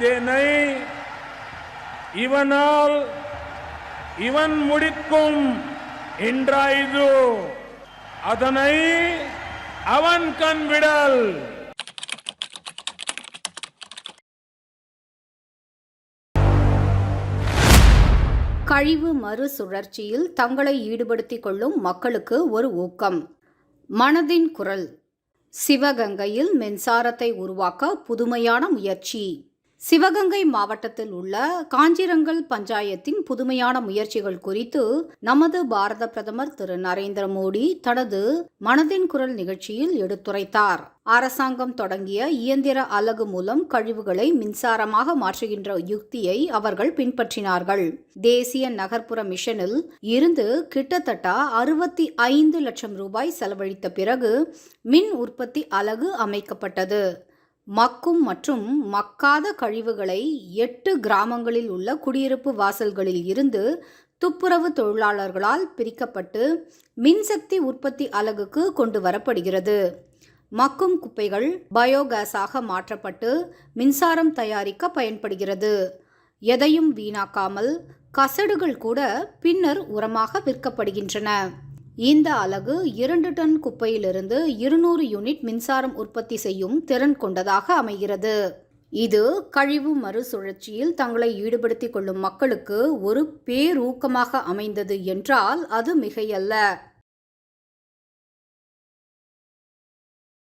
இதனை இவனால் இவன் முடிக்கும் என்றாய்து? அதனை அவன் கண்விடல் கழிவு மறுசுழற்சியில் தங்களை ஈடுபடுத்திக் கொள்ளும் மக்களுக்கு ஒரு ஊக்கம். மனதின் குரல். சிவகங்கையில் மின்சாரத்தை உருவாக்க புதுமையான முயற்சி. சிவகங்கை மாவட்டத்தில் உள்ள காஞ்சிரங்கல் பஞ்சாயத்தின் புதுமையான முயற்சிகள் குறித்து நமது பாரத பிரதமர் திரு. நரேந்திர மோடி தனது மனதின் குரல் நிகழ்ச்சியில் எடுத்துரைத்தார். அரசாங்கம் தொடங்கிய இயந்திர அலகு மூலம் கழிவுகளை மின்சாரமாக மாற்றுகின்ற யுக்தியை அவர்கள் பின்பற்றினார்கள். தேசிய நகர்ப்புற மிஷனில் இருந்து கிட்டத்தட்ட அறுபத்தி ஐந்து லட்சம் ரூபாய் செலவழித்த பிறகு மின் உற்பத்தி அலகு அமைக்கப்பட்டது. மக்கும் மற்றும் மக்காத கழிவுகளை எட்டு கிராமங்களில் உள்ள குடியிருப்பு வாசல்களில் இருந்து துப்புரவு தொழிலாளர்களால் பிரிக்கப்பட்டு மின்சக்தி உற்பத்தி அலகுக்கு கொண்டு வரப்படுகிறது. மக்கும் குப்பைகள் பயோகேஸாக மாற்றப்பட்டு மின்சாரம் தயாரிக்க பயன்படுகிறது. எதையும் வீணாக்காமல் கசடுகள் கூட பின்னர் உரமாக விற்கப்படுகின்றன. இந்த அலகு இரண்டு டன் குப்பையிலிருந்து இருநூறு யூனிட் மின்சாரம் உற்பத்தி செய்யும் திறன் கொண்டதாக அமைகிறது. இது கழிவு மறுசுழற்சியில் தங்களை ஈடுபடுத்திக் கொள்ளும் மக்களுக்கு ஒரு பேரூக்கமாக அமைந்தது என்றால் அது மிகையல்ல.